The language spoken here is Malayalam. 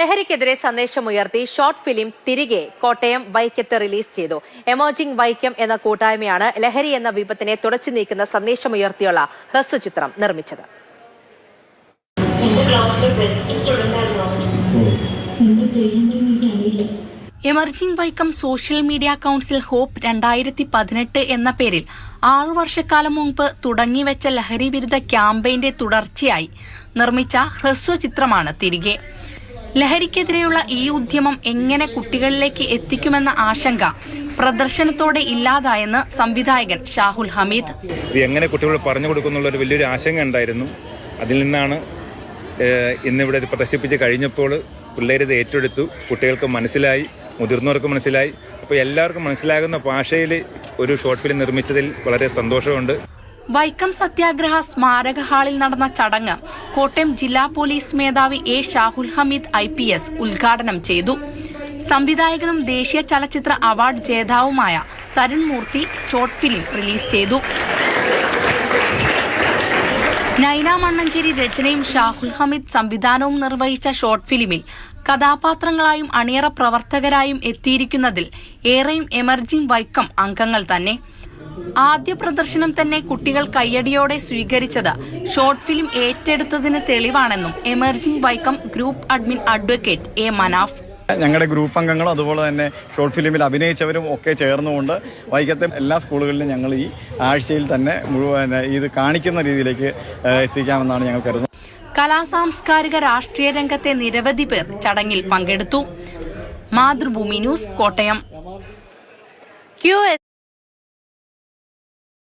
ലഹരിക്കെതിരെ സന്ദേശമുയർത്തി ഷോർട്ട് ഫിലിം തിരികെ കോട്ടയം വൈക്കത്ത് റിലീസ് ചെയ്തു. എമർജിംഗ് വൈക്കം എന്ന കൂട്ടായ്മയാണ് ലഹരി എന്ന വിപത്തിനെ തുടച്ചു നീക്കുന്ന സന്ദേശമുയർത്തിയുള്ള നിർമ്മിച്ചത്. എന്ത് ചെയ്യേണ്ടതെന്ന് എനിക്കറിയില്ല emerging Vaikom social media council hope രണ്ടായിരത്തി പതിനെട്ട് എന്ന പേരിൽ ആറു വർഷക്കാലം മുമ്പ് തുടങ്ങിവെച്ച ലഹരി വിരുദ്ധ ക്യാമ്പയിന്റെ തുടർച്ചയായി നിർമ്മിച്ച ഹ്രസ്വ ചിത്രമാണ് തിരികെ. ലഹരിക്കെതിരെയുള്ള ഈ ഉദ്യമം എങ്ങനെ കുട്ടികളിലേക്ക് എത്തിക്കുമെന്ന ആശങ്ക പ്രദർശനത്തോടെ ഇല്ലാതായെന്ന് സംവിധായകൻ ഷാഹുൽ ഹമീദ്. ഇത് എങ്ങനെ കുട്ടികളോട് പറഞ്ഞു കൊടുക്കുന്നുള്ള ഒരു വലിയൊരു ആശങ്ക ഉണ്ടായിരുന്നു. അതിൽ നിന്നാണ് ഇന്നിവിടെ പ്രദർശിപ്പിച്ച് കഴിഞ്ഞപ്പോൾ പിള്ളേരിത് ഏറ്റെടുത്തു. കുട്ടികൾക്ക് മനസ്സിലായി മുതിർന്നവർക്ക് മനസ്സിലായി. അപ്പോൾ എല്ലാവർക്കും മനസ്സിലാകുന്ന ഭാഷയിൽ ഒരു ഷോർട്ട് ഫിലിം നിർമ്മിച്ചതിൽ വളരെ സന്തോഷമുണ്ട്. വൈക്കം സത്യാഗ്രഹ സ്മാരക ഹാളിൽ നടന്ന ചടങ്ങ് കോട്ടയം ജില്ലാ പോലീസ് മേധാവി A Shahul Hameed I P S ഉദ്ഘാടനം ചെയ്തു. സംവിധായകനും ദേശീയ ചലച്ചിത്ര award ജേതാവുമായ Tarun Moorthy short film release ചെയ്തു. നൈന മണ്ണഞ്ചേരി രചനയും ഷാഹുൽ ഹമീദ് സംവിധാനവും നിർവഹിച്ച ഷോർട്ട് ഫിലിമിൽ കഥാപാത്രങ്ങളായും അണിയറ പ്രവർത്തകരായും എത്തിയിരിക്കുന്നതിൽ ഏറെയും എമർജിംഗ് വൈക്കം അംഗങ്ങൾ തന്നെ. ആദ്യ പ്രദർശനം തന്നെ കുട്ടികൾ കയ്യടിയോടെ സ്വീകരിച്ചത്. ഷോർട്ട് ഫിലിം ഏറ്റെടുത്തതിന് തെളിവാണെന്നും emerging Vaikom group admin advocate A Manaf. ഞങ്ങളുടെ ഗ്രൂപ്പ് അംഗങ്ങളും അതുപോലെ തന്നെ ഷോർട്ട് ഫിലിമിൽ അഭിനയിച്ചവരും ഒക്കെ ചേർന്നുകൊണ്ട് വൈക്കത്തെ എല്ലാ സ്കൂളുകളിലും ഞങ്ങൾ ഈ ആഴ്ചയിൽ തന്നെ മുഴുവൻ ഇത് കാണിക്കുന്ന രീതിയിലേക്ക് എത്തിക്കാമെന്നാണ് ഞങ്ങൾ കരുതുന്നത്. കലാസാംസ്കാരിക രാഷ്ട്രീയ രംഗത്തെ നിരവധി പേർ ചടങ്ങിൽ പങ്കെടുത്തു. മാതൃഭൂമി ന്യൂസ് കോട്ടയം. ക്യു